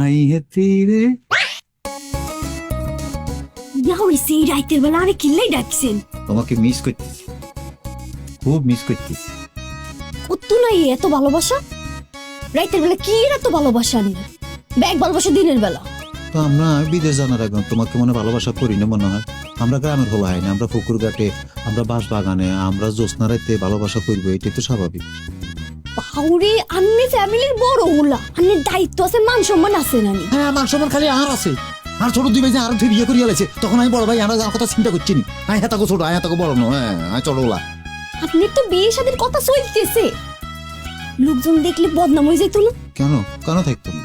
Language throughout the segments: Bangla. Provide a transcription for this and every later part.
আই হে তেরে ইয়া হইছে এই রাইতের বেলা আরে কিল্লাই ডাকছেন। তোমাকে মিস করতেছি। খুব মিস করতেছি। কত নাই এত ভালোবাসা? রাইতের বেলা কি এর এত ভালোবাসা নেই ব্যাগ ভালোবাসা দিনের বেলা। তো আমরা বিদেশ জানার আগে তোমাকে মনে ভালোবাসা করি না মনে হয়? আমরা গ্রামের হলো হয় না আমরা পুকুর ঘাটে আমরা বাঁশ বাগানে আমরা জ্যোৎস্না রাইতে ভালোবাসা করব এটাই তো স্বাভাবিক। আন্নি ফ্যামিলির বড় ওলা। আন্নির দায়িত্ব আছে মান সম্মান আছে নানি হ্যাঁ আমার সবার খালি আর আছে। আর ছোট দুই ভাই যে আর বিয়ে করিয়া লেছে তখন আমি বড় ভাই আমরা যার কথা চিন্তা করছি নি। হ্যাঁ তাকে ছোট তাকে বড় নয় হ্যাঁ চলো ওলা। আপনি তো বিয়ে শাদীর কথা চলতেছে। লোকজন দেখলে বদনাম হয়ে যেত না? কেন? কেন থাকতো না?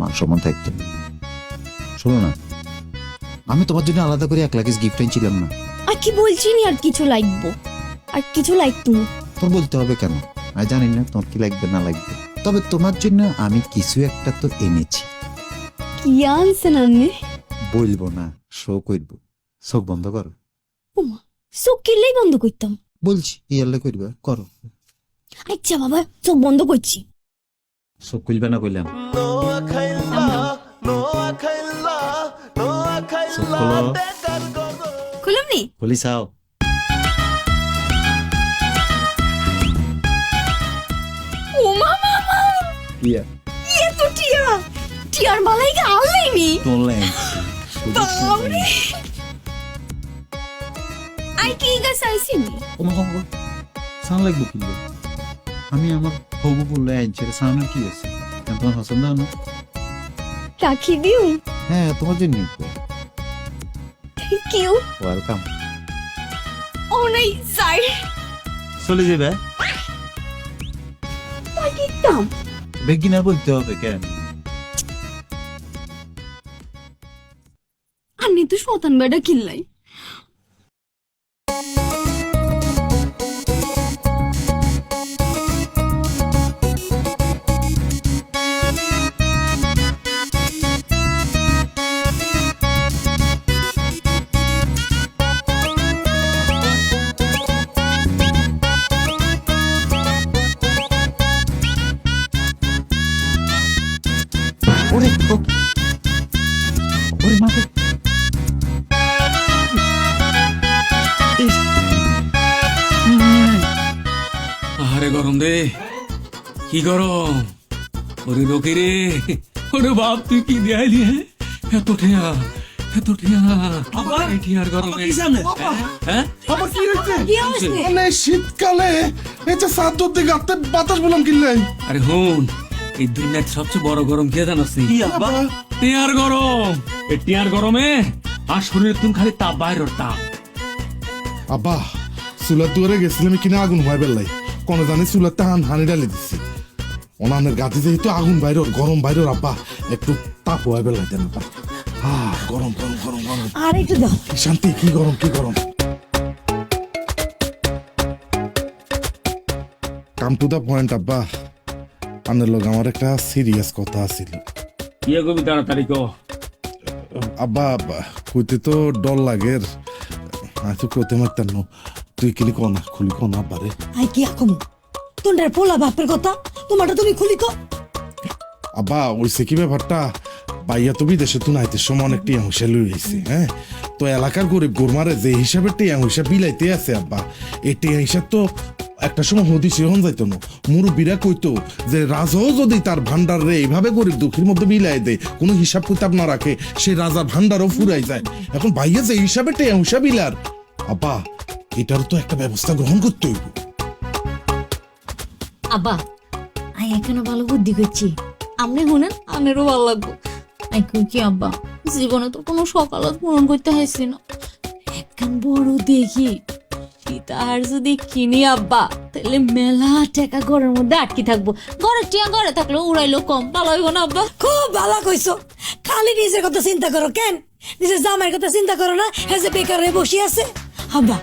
মান সম্মান থাকতো না। শোনো না আমি তোমার জন্য আলাদা করে এক লাখিস গিফট আনছিলাম না। আর কি বলছিনি আর কিছু লাগবো? আর কিছু লাগতো না। তোর বলতে হবে কেন? আমি জানি না তোমার কি লাগবে না লাগবে। তবে তোমার জন্য আমি কিছু একটা তো এনেছি। কি আনছেন আন্নি বলব না শো করব। চোখ বন্ধ করো। ওমা চোখ কিনলেই বন্ধ করতাম। বলছি ইয়ারলে করবে করো। আচ্ছা বাবা চোখ বন্ধ করছি। চোখ খুলবে না কইলাম। খুলুম নি? খুলি চাও। ইয়া ইয়ে তো টিয়া। টিয়ার মালাই গে আনলাইনি ল্যান্স বাবরে আই কি গাছ আইসিনি ওমা কম সাউন্ড লাগবো কিন্তু আমি আমার হবু বললে আনছি সাউন্ডের কি আছে? তোমার পছন্দ না? রাখি দিও। হ্যাঁ তোমার জন্য কিউ ওয়েলকাম ও নাই সাই চলে যাবে। পাকিতাম বেগিনার বলতে হবে কেন? আন্নি তো শতান বেটা কিল্লাই। ওরে ওরে মাকে আরে গরম রে। কি গরম? ওরে রোকে রে। ওরে বাপ তুই কি দেয়ালি হ্যাঁ? এত ঠেয়া এত ঠেয়া। এই ঠেয়ার গরমে। হ্যাঁ? আবার কি হয়েছে? মানে শীতকালে এই যে সাত দিকে বাতাস বললাম কিনলাই আরে হুন এই দুনিয়ার সবচেয়ে বড় গরম কে জানাস টিয়ার গরম। এই টিয়ার গরমে আর শরীরে তুমি খালি তাপ বাইরের তাপ। আব্বা চুলার দুয়ারে গেছিলাম কিনা আগুন হয় বেলাই কোনে জানি চুলার হান হানি ডালি দিচ্ছি অনানের গাছে যেহেতু আগুন বাইর গরম বাইর আব্বা একটু তাপ হয় বেলাই দেন আব্বা। গরম গরম গরম গরম। আর একটু দাও। কি শান্তি কি গরম কি গরম। কামপুদা পয়েন্ট আব্বা। আনের লোক আমার একটা সিরিয়াস কথা আছিল। ইয়ে কবি তাড়াতাড়ি কো আব্বা আব্বা কইতে তো ডর লাগের আমি তো কইতে মারতাম না। তুই কিলি কনা খুলি কনা আব্বারে আই কি আকম? পোলা বাপের কথা? তোমারটা তুমি খুলি কো আব্বা ওইসে কি ব্যাপারটা? বাইয়া তো বিদেশে তুই নাইতে সময় অনেক টিয়া হুসা লই আইছে হ্যাঁ? তো এলাকার গরিব গোরমারে যে হিসাবে টিয়া হুসা বিলাইতে আছে আব্বা এই টিয়া হিসাব তো একটা সময় হদিসে হন যাইতো না মুরব্বীরা কইতো যে রাজাও যদি তার ভান্ডার রে এইভাবে গরিব দুঃখীর মধ্যে বিলাই দেয় কোনো হিসাব কিতাব না রাখে সে রাজার ভান্ডারও ফুরাই যায়। এখন ভাইয়া যে হিসাবে টিয়া হুসা বিলার আব্বা এটার তো একটা ব্যবস্থা গ্রহণ করতে হইব। আব্বা আই এখানে ভালো বুদ্ধি করছি। আপনি শুনেন? আপনারও ভালো লাগবো। আই কই কি আব্বা জীবনে তো কোনো সকালত পূরণ করতে হয়েছে না। একখান বড় দেখি যদি কিনি আব্বা তাহলে মেলা টাকা ঘরের মধ্যে আটকে থাকব। ঘরের টিয়া ঘরে থাকলে উড়াইলো কম ভালো হইব না আব্বা। খুব ভালো কইছো। খালি নিজের কথা চিন্তা করো কেন? নিজের জামাইয়ের কথা চিন্তা করো না হ্যাঁ যে বেকার হয়ে বসে আছে। হাব্বা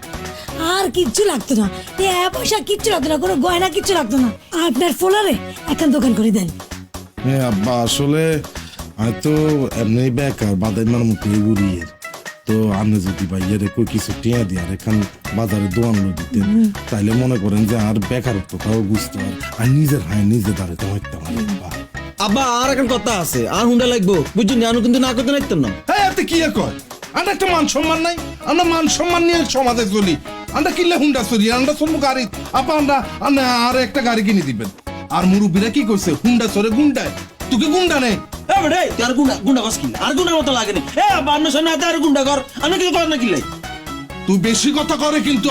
আর কিচ্ছু লাগতো না। এ পয়সা কিচ্ছু লাগতো না কোনো গয়না কিচ্ছু লাগতো না। আপনার ফোলারে এখন দোকান করে দেন। হ্যাঁ আব্বা আসলে আমি তো এমনি বেকার বাদাইমার মুখে ঘুরিয়ে। তো আপনি যদি ভাইয়ারে কই কিছু টিয়া দিয়ে আর এখান বাজারে দোয়ান লই দিতেন তাইলে মনে করেন যে আর বেকারত্বটাও বুঝতে পারে আর নিজের হায় নিজে দাঁড়াতে হইতে পারে আব্বা আব্বা আর এখন কথা আছে আর হুন্ডা লাগবো। বুঝছি না কিন্তু না করতে নাইতেন না? হ্যাঁ এতে কি আর কয়? আমরা একটা মান সম্মান নাই আমরা মান সম্মান নিয়ে সমাজে চলি। আমরা কিনলে হুন্ডা চলি আমরা চলবো গাড়ি। আপা আমরা আর একটা গাড়ি কিনে দিবেন। আর মুরব্বীরা কি করছে? হুন্ডা চলে গুন্ডায়। তুই কি গুন্ডা নেই তুই আর গুন্ডা গুন্ডা বাস কিনলে আর গুন্ডার মতো লাগে না এ আব্বা সামনে হাতে আর গুন্ডা কর আমি কিছু করেন না কিনলে তুই বেশি কথা করে কিন্তু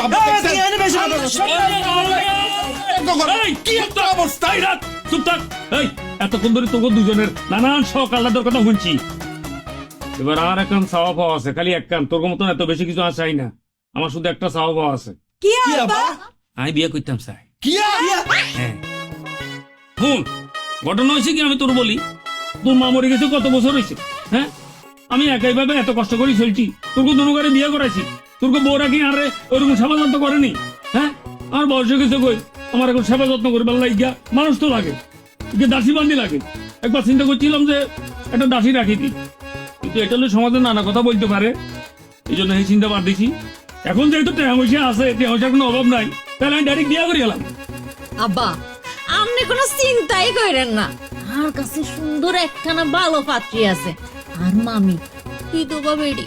কি একটা অবস্থা রাত চুপ থাক এই এতক্ষণ ধরে তোকে দুজনের নানান শখ আল্লাদের কথা শুনছি এবার আর একখান পাওয়া আছে খালি এক কান তোর মতন এত বেশি কিছু আর চাই না আমার শুধু একটা পাওয়া আছে কি আমি বিয়ে করতাম কি হ্যাঁ শুন ঘটনা হয়েছে কি আমি তোর বলি তোর মা মরে গেছে, কত বছর হয়েছে? হ্যাঁ? আমি একাই ভাবে এত কষ্ট করে চলছি। তোর দুনো করে বিয়ে করাইছি। তোর বউ রাখি, আরে ওরকম সেবা যত্ন করেনি। হ্যাঁ? আমার বয়স হয়ে গেছে কই? আমার এখন সেবা যত্ন করে বেলা গিয়া মানুষ তো লাগে, যে দাসী বান্দি লাগে। একবার চিন্তা করছিলাম যে একটা দাসী রাখি দিই। কিন্তু এটা হলে সমাজে নানা কথা বলতে পারে। এই জন্য এই চিন্তা বাদ দিছি। এখন যেহেতু টেহা পয়সা আছে, টেহা পয়সার কোনো অভাব নাই, তাহলে আমি ডাইরেক্ট বিয়ে করে গেলাম আব্বা, আপনি কোনো চিন্তাই করেন না। আর কাছে সুন্দর একখানা ভালো পাত্রী আছে। আর মামি বিধবা বেড়ি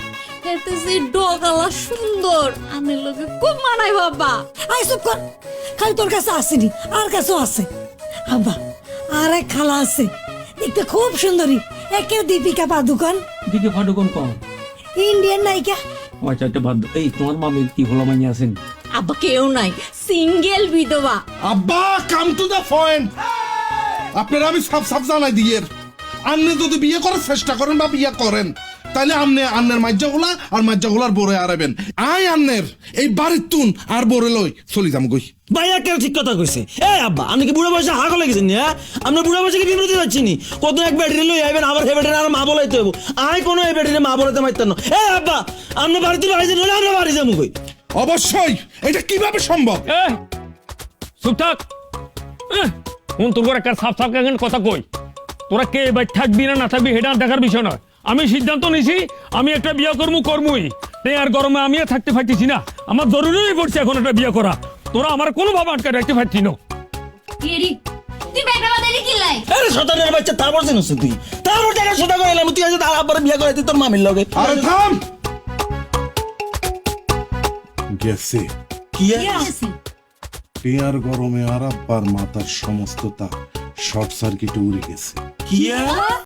এতে যে ডগালা সুন্দর। আমি লোকে খুব মানাই বাবা। আই চুপ কর। খালি তোর কাছে আসেনি আর কাছেও আছে। আব্বা আর এক খালা আছে। দেখতে খুব সুন্দরী। একের দীপিকা পাদুকন। দিকে ফাটুকন কম ইন্ডিয়ান নায়িকা। ও আচ্ছা একটা বাদ এই তোমার মামির কি হলো মাইয়া আছেন? আব্বা কেউ নাই। সিঙ্গেল বিধবা। আব্বা কাম টু দ্য পয়েন্ট আপনারা আমি সাফ সাফ জানাই দিয়ে আপনি যদি বিয়ে করার চেষ্টা করেন বা বিয়ে করেন তাহলে আপনি আন্নের মাজ্জাগুলা আর মাজ্জাগুলার বরে আরাবেন। আই আন্নের এই বাড়ির তুন আর বরে লই চলি যাম গই। ভাইয়া কেউ ঠিক কথা কইছে? এ আব্বা আপনি কি বুড়া বয়সে হাগো লেগেছেন হ্যাঁ? আমরা বুড়া বয়সে কি বিমৃতি পাচ্ছি নি? কত এক ব্যাটারি লই আইবেন আবার হে ব্যাটারি আর মা বলাইতে হইব। আই কোনো এই ব্যাটারি মা বলাইতে মাইতেন না। এ আব্বা আপনি বাড়িতে বাড়ি যান আমরা বাড়ি যাব কই? অবশ্যই এটা কীভাবে সম্ভব? এ চুপ থাক। এহ, তোর ঘরে একটা সাফ সাফ কেন কথা কই? তোরা কে এবার থাকবি না না থাকবি এটা দেখার বিষয় নয়। আমি সিদ্ধান্ত নিছি আমি একটা বিয়ে করব কর্মই। তে আর গরমে আমিও থাকতে পারতেছি না। আমার জরুরি পড়ছে এখন একটা বিয়ে করা। তোরা আমার কোনো ভাবে আটকে রাখতে পারছি না। তুই আরে শতানের বাচ্চা তারপর জানিস তুই? তারপর দেখা শতা করে এলাম তুই আজ তার আব্বার বিয়ে তোর মামির লগে। আরে থাম! গেছে। কি পেয়ার গরমে আর আব্বার মাথার সমস্ত তা শর্ট সার্কিটে উড়ে গেছে। কি